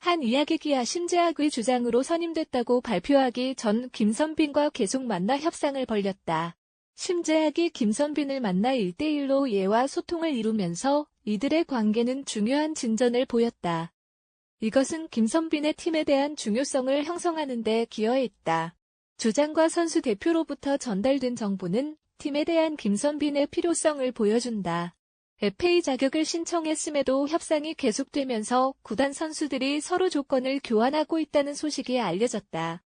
한 이야기 기아 심재학의 주장으로 선임됐다고 발표하기 전 김선빈과 계속 만나 협상을 벌였다. 심재학이 김선빈을 만나 1대1로 예와 소통을 이루면서 이들의 관계는 중요한 진전을 보였다. 이것은 김선빈의 팀에 대한 중요성을 형성하는 데 기여했다. 주장과 선수 대표로부터 전달된 정보는 팀에 대한 김선빈의 필요성을 보여준다. FA 자격을 신청했음에도 협상이 계속되면서 구단 선수들이 서로 조건을 교환하고 있다는 소식이 알려졌다.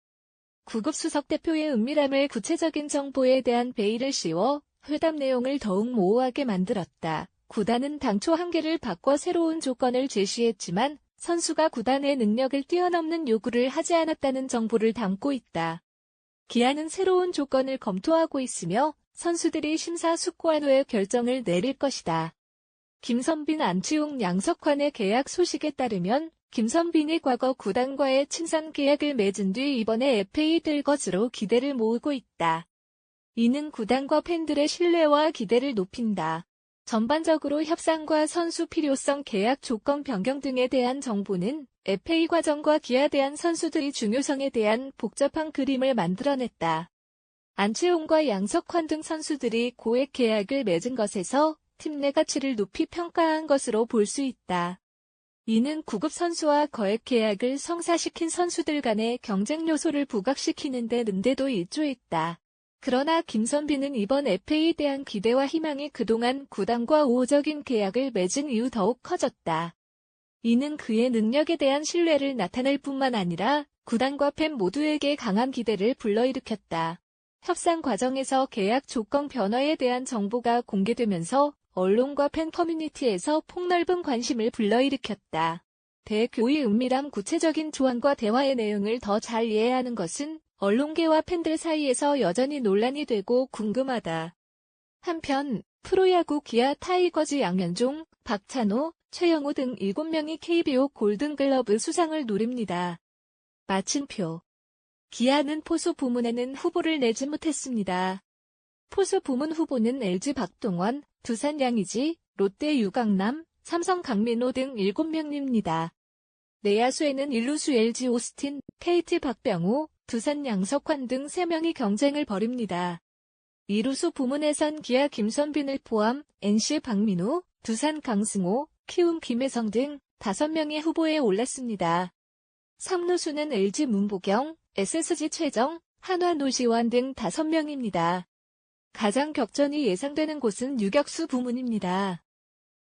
구급 수석 대표의 은밀함을 구체적인 정보에 대한 베일을 씌워 회담 내용을 더욱 모호하게 만들었다. 구단은 당초 한계를 바꿔 새로운 조건을 제시했지만 선수가 구단의 능력을 뛰어넘는 요구를 하지 않았다는 정보를 담고 있다. 기아는 새로운 조건을 검토하고 있으며 선수들이 심사숙고한 후에 결정을 내릴 것이다. 김선빈 안치웅 양석환의 계약 소식에 따르면 김선빈이 과거 구단과의 친선 계약을 맺은 뒤 이번에 FA 될 것으로 기대를 모으고 있다. 이는 구단과 팬들의 신뢰와 기대를 높인다. 전반적으로 협상과 선수 필요성 계약 조건 변경 등에 대한 정보는 FA 과정과 기아 대한 선수들이 중요성에 대한 복잡한 그림을 만들어냈다. 안채홍과 양석환 등 선수들이 고액 계약을 맺은 것에서 팀 내 가치를 높이 평가한 것으로 볼 수 있다. 이는 구급 선수와 거액 계약을 성사시킨 선수들 간의 경쟁 요소를 부각시키는 데 는데도 일조했다. 그러나 김선빈은 이번 FA에 대한 기대와 희망이 그동안 구단과 우호적인 계약을 맺은 이후 더욱 커졌다. 이는 그의 능력에 대한 신뢰를 나타낼 뿐만 아니라 구단과 팬 모두에게 강한 기대를 불러일으켰다. 협상 과정에서 계약 조건 변화에 대한 정보가 공개되면서 언론과 팬 커뮤니티에서 폭넓은 관심을 불러일으켰다. 대교의 은밀함 구체적인 조언과 대화의 내용을 더 잘 이해하는 것은 언론계와 팬들 사이에서 여전히 논란이 되고 궁금하다. 한편 프로야구 기아 타이거즈 양현종, 박찬호, 최영우 등 7명이 KBO 골든글러브 수상을 노립니다. 마침표 기아는 포수 부문에는 후보를 내지 못했습니다. 포수 부문 후보는 LG 박동원, 두산 양이지, 롯데 유강남, 삼성 강민호 등 7명입니다. 내야수에는 일루수 LG 오스틴, KT 박병호, 두산 양석환 등 3명이 경쟁을 벌입니다. 이루수 부문에선 기아 김선빈을 포함 NC 박민우, 두산 강승호, 키움 김혜성 등 5명의 후보에 올랐습니다. 3루수는 LG 문보경, SSG 최정, 한화 노시환 등 5명입니다. 가장 격전이 예상되는 곳은 유격수 부문입니다.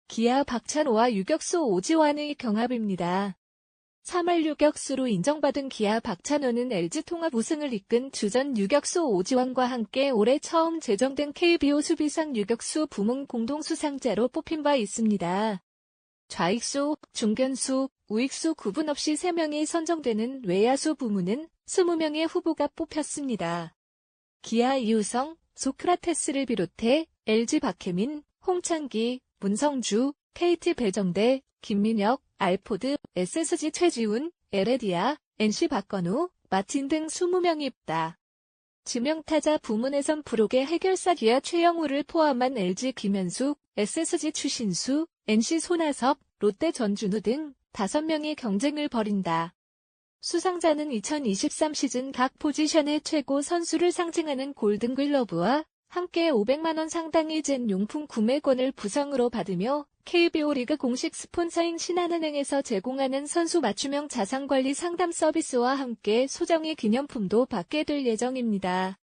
기아 박찬호와 유격수 오지환의 경합입니다. 3할 유격수로 인정받은 기아 박찬호는 LG 통합 우승을 이끈 주전 유격수 오지환과 함께 올해 처음 제정된 KBO 수비상 유격수 부문 공동 수상자로 뽑힌 바 있습니다. 좌익수, 중견수, 우익수 구분 없이 3명이 선정되는 외야수 부문은 20명의 후보가 뽑혔습니다. 기아 이우성, 소크라테스를 비롯해 LG 박혜민, 홍창기, 문성주, KT 배정대, 김민혁, 알포드, SSG 최지훈, 에레디아, NC 박건우, 마틴 등 20명이 있다. 지명타자 부문에선 부록의 해결사 기아 최영우를 포함한 LG 김현숙, SSG 추신수, NC 손아섭, 롯데 전준우 등 5명이 경쟁을 벌인다. 수상자는 2023 시즌 각 포지션의 최고 선수를 상징하는 골든글러브와 함께 500만원 상당의 젠 용품 구매권을 부상으로 받으며 KBO 리그 공식 스폰서인 신한은행에서 제공하는 선수 맞춤형 자산관리 상담 서비스와 함께 소정의 기념품도 받게 될 예정입니다.